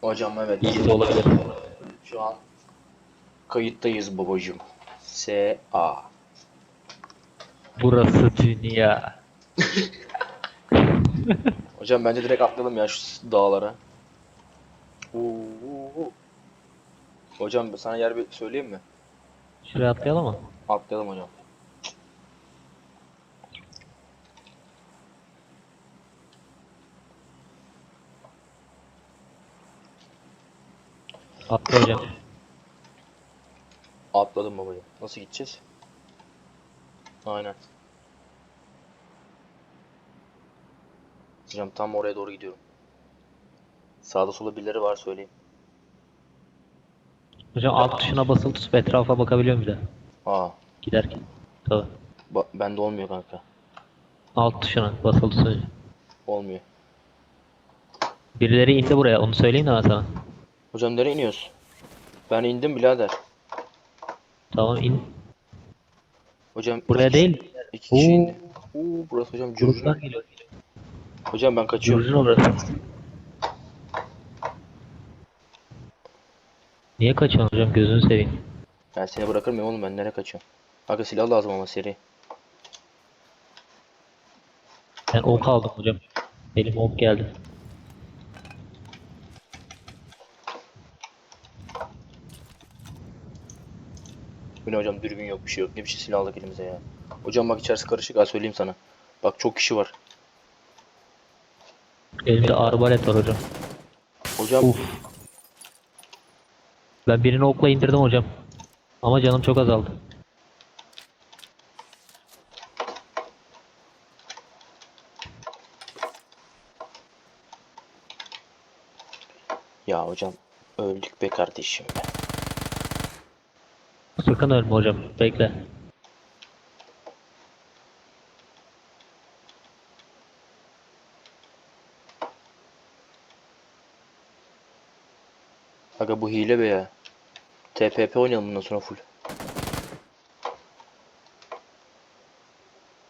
Hocam evet. İyisi olabilir. Şu an kayıttayız babacım. S.A. Burası dünya. Hocam bence direkt atlayalım ya şu dağlara. Oo. Hocam sana yer bir söyleyeyim mi? Şuraya atlayalım mı? Atlayalım hocam. Atla hocam. Atladım babacım. Nasıl gideceğiz? Aynen. Hocam tam oraya doğru gidiyorum. Sağda solda birileri var söyleyeyim. Hocam alt tuşuna basılı tutup etrafa bakabiliyorum bir de. Aa, Giderken. Tabii. ba- bende olmuyor kanka. Alt tuşuna basılı tutunca. Olmuyor. Birileri indi buraya onu söyleyeyim de ben sana. Hocam nereye iniyoruz? Ben indim birader. Tamam in. Hocam Buraya iki değil. İki kişi Oo. indi. Oo, burası hocam Curcuna. Geliyor. Hocam ben kaçıyorum. Curcuna burası. Niye kaçıyorsun hocam gözünü seveyim. Ben seni bırakır mıyım oğlum ben nereye kaçıyorum? Kanka silah lazım ama seri. Ben ok aldım hocam. Elim ok geldi. Bu ne hocam dürbün yok bir şey yok. Ne bir şey silah aldık elimize ya. Hocam bak içerisi karışık ha söyleyeyim sana. Bak çok kişi var. Elimde arbalet var hocam. Hocam Uf. Ben birini okla indirdim hocam. Ama canım çok azaldı. ya hocam öldük be kardeşim be. Sakın ölme hocam. Bekle. Aga bu hile be ya. TPP oynayalım bundan sonra full.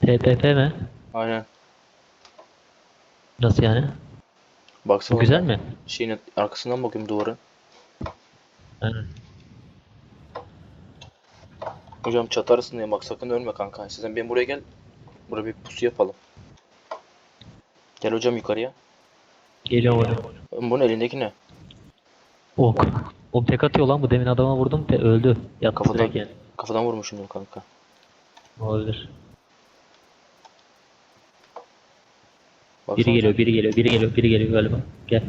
TPP mi? Aynen. Nasıl yani? Baksana Bu güzel mi? Şeyin arkasından bakayım duvarın. Aynen. Hocam çatı arasındayım bak sakın ölme kanka. Sen benim buraya gel. Buraya bir pusu yapalım. Gel hocam yukarıya. Geliyorum hocam. Bunun elindeki ne? Ok. O tek atıyor lan bu demin adama vurdum te öldü. Yattı Kafadan, direkt yani. kafadan vurmuşumdur kanka. Olabilir. Baksana Biri geliyor, biri geliyor, biri geliyor, biri geliyor galiba. Gel.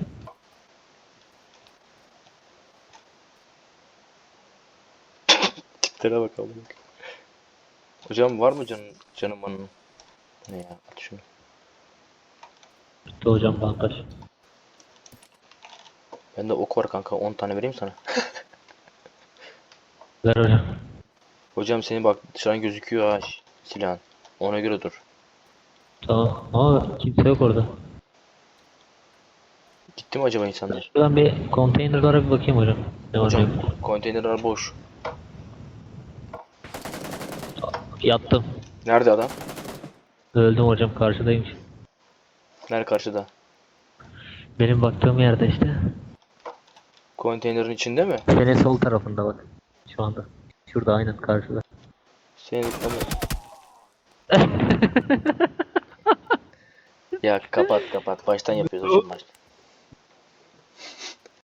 Tiplere bakalım. Hocam var mı canın canım manın? Ne ya? At şunu. Bitti hocam bandaj. Bende ok var kanka 10 tane vereyim sana. Ver hocam. Hocam senin bak dışarıdan gözüküyor ha silahın. Ona göre dur. Tamam. Ama kimse yok orada. Gitti mi acaba insanlar? Şuradan bir konteynerlara bir bakayım hocam. Ne var Hocam konteynerler boş. Yattım. Nerede adam? Öldüm hocam karşıdaymış. Nerede karşıda? Benim baktığım yerde işte. Konteynerin içinde mi? Senin sol tarafında bak. Şu anda. Şurada aynen karşıda. Senin ya kapat kapat. Baştan yapıyoruz hocam baştan.